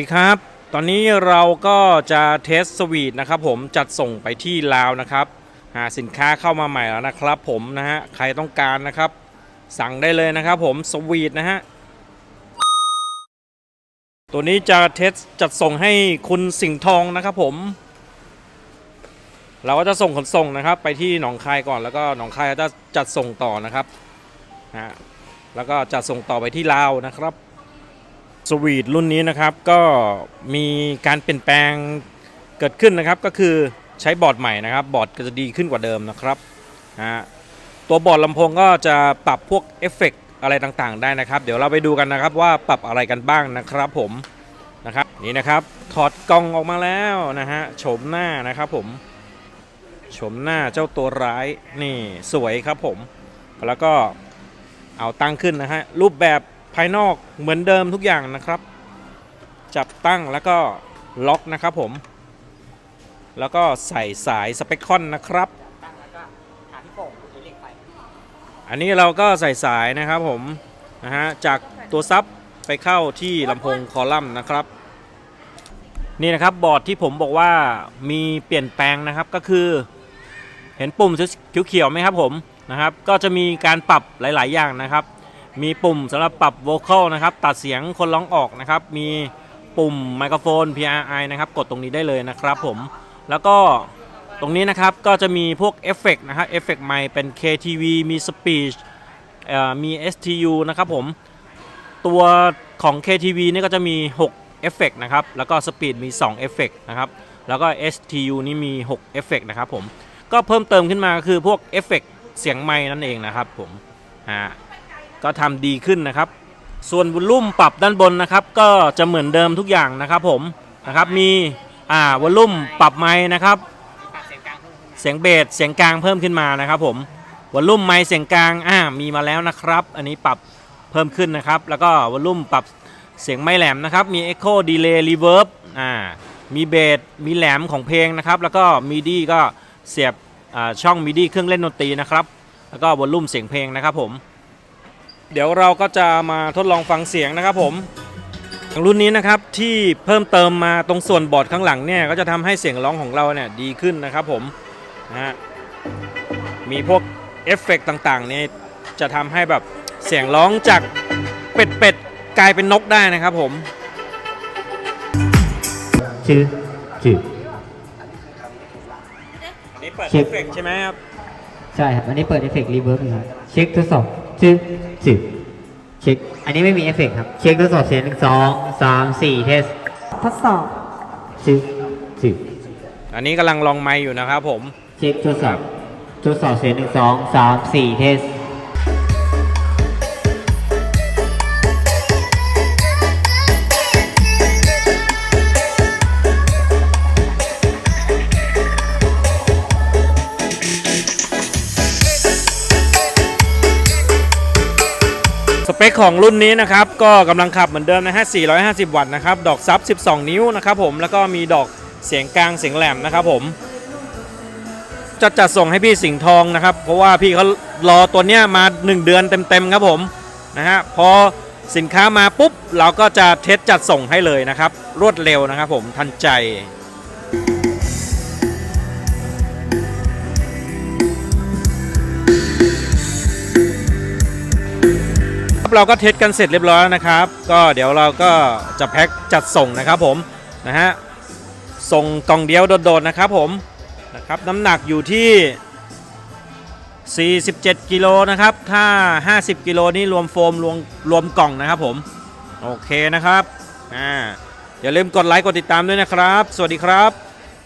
สวัสดีครับ ตอนนี้เราก็จะเทสสวีทนะครับผมจัดส่งไปที่ลาวนะครับ หาสินค้าเข้ามาใหม่แล้วนะครับผมนะฮะ ใครต้องการนะครับ สั่งได้เลยนะครับผมสวีทนะฮะ ตัวนี้จะเทสจัดส่งให้คุณสิงห์ทองนะครับผม เราก็จะส่งขนส่งนะครับ ไปที่หนองคายก่อนแล้วก็หนองคายจะจัดส่งต่อนะครับนะฮะแล้วก็จัดส่งต่อไปที่ลาวนะครับ สวีทรุ่นนี้นะครับก็มีการเปลี่ยนแปลงเกิดขึ้นนะครับ ก็คือใช้บอร์ดใหม่นะครับ บอร์ดก็จะดีขึ้นกว่าเดิมนะครับนะฮะตัวบอร์ดลำโพงก็จะปรับพวกเอฟเฟกต์อะไรต่างๆ ได้นะครับ เดี๋ยวเราไปดูกันนะครับว่าปรับอะไรกันบ้างนะครับผมนะครับนี่นะครับถอดกล่องออกมาแล้วนะฮะโฉมหน้านะครับผมโฉมหน้าเจ้าตัวร้ายนี่สวยครับผม แล้วก็เอาตั้งขึ้นนะฮะรูปแบบ ภายนอกเหมือนเดิมทุกอย่างนะครับ จับตั้งแล้วก็ล็อกนะครับผม แล้วก็ใส่สายสเปคคอนนะครับ ตั้งแล้วก็หาที่โป่งหรือเหล็กไฟอันนี้เราก็ใส่สายนะครับผมนะฮะจากตัวซับไปเข้าที่ลำโพงคอลัมน์นะครับ นี่นะครับบอร์ดที่ผมบอกว่ามีเปลี่ยนแปลงนะครับก็คือ เห็นปุ่มเขียวๆไหมครับผมนะครับ ก็จะมีการปรับหลาย ๆ อย่างนะครับ มีปุ่มสำหรับปรับโวคอลนะครับ ตัดเสียงคนร้องออกนะครับ มีปุ่มไมโครโฟน PRI นะครับ กดตรงนี้ได้เลยนะครับผม แล้วก็ตรงนี้นะครับก็จะมีพวกเอฟเฟกต์นะครับเอฟเฟกต์ไมค์เป็น KTV มี Speech มี STU นะครับผม ตัวของ KTV นี่ก็จะมี6เอฟเฟกต์นะครับ แล้วก็ Speed มี2เอฟเฟกต์นะครับ แล้วก็ STU นี่มี6เอฟเฟกต์นะครับผม ก็เพิ่มเติมขึ้นมาคือพวกเอฟเฟกต์เสียงไม้นั่นเองนะครับผม ฮะ ก็ทำดีขึ้นนะครับ ส่วนวอลลุ่มปรับด้านบนนะครับ ก็จะเหมือนเดิมทุกอย่างนะครับผมนะครับมีอ่าวอลลุ่มปรับไม้นะครับ เสียงเบสเสียงกลางเพิ่มขึ้นมานะครับผมวอลลุ่มไมค์เสียงกลางอ่ามีมาแล้วนะครับ อันนี้ปรับเพิ่มขึ้นนะครับ แล้วก็วอลลุ่มปรับเสียงไม่แหลมนะครับ มี Echo Delay Reverb อ่ามีเบสมีแหลมของเพลงนะครับ แล้วก็มีดีก็เสียบอ่าช่องมีดีเครื่องเล่นดนตรีนะครับ แล้วก็วอลลุ่มเสียงเพลงนะครับผม เดี๋ยวเราก็จะมาทดลองฟังเสียงนะครับผมรุ่นนี้นะครับที่เพิ่มเติมมาตรงส่วนบอร์ดข้างหลังเนี่ยก็จะทำให้เสียงร้องของเราเนี่ยดีขึ้นนะครับผมนะฮะมีพวกเอฟเฟกต์ต่างๆเนี่ยจะทำให้แบบเสียงร้องจากเป็ดเป็ดๆกลายเป็นนกได้นะครับผมชื่อจืดอันนี้เปิดเช็เอคฟเฟกต์ใช่ไหมครับ ใช่ครับ อันนี้เปิดเอฟเฟกต์รีเวิร์บครับเช็คทดสอบ ชื่อจืดเช็ค อันนี้ไม่มีเอฟเฟกต์ครับ เช็คทดสอบเสียงหนึ่งสองสามสี่เทสทดสอบชื่อจืดอันนี้กำลังลองไมค์อยู่นะครับผม เช็คทดสอบ ทดสอบเสียงหนึ่งสองสามสี่เทส สเปคของรุ่นนี้นะครับ ก็กำลังขับเหมือนเดิมนะฮะ 450 วัตต์นะครับ ดอกซับ 12 นิ้วนะครับผม แล้วก็มีดอกเสียงกลางเสียงแหลมนะครับผม จะจัดส่งให้พี่สิงห์ทองนะครับ เพราะว่าพี่เขารอตัวเนี้ยมา 1 เดือนเต็มๆครับผมนะฮะ พอสินค้ามาปุ๊บ เราก็จะเทสจัดส่งให้เลยนะครับ รวดเร็วนะครับผมทันใจ เราก็เทสกันเสร็จเรียบร้อยแล้วนะครับ ก็เดี๋ยวเราก็จะแพ็คจัดส่งนะครับผมนะฮะส่งกล่องเดียวโดดๆนะครับผมนะครับน้ำหนักอยู่ที่ 47 กิโลนะครับ ถ้า 50 กิโลนี่รวมโฟมรวมรวมกล่องนะครับผม โอเคนะครับอ่าอย่าลืมกดไลค์กดติดตามด้วยนะครับ สวัสดีครับ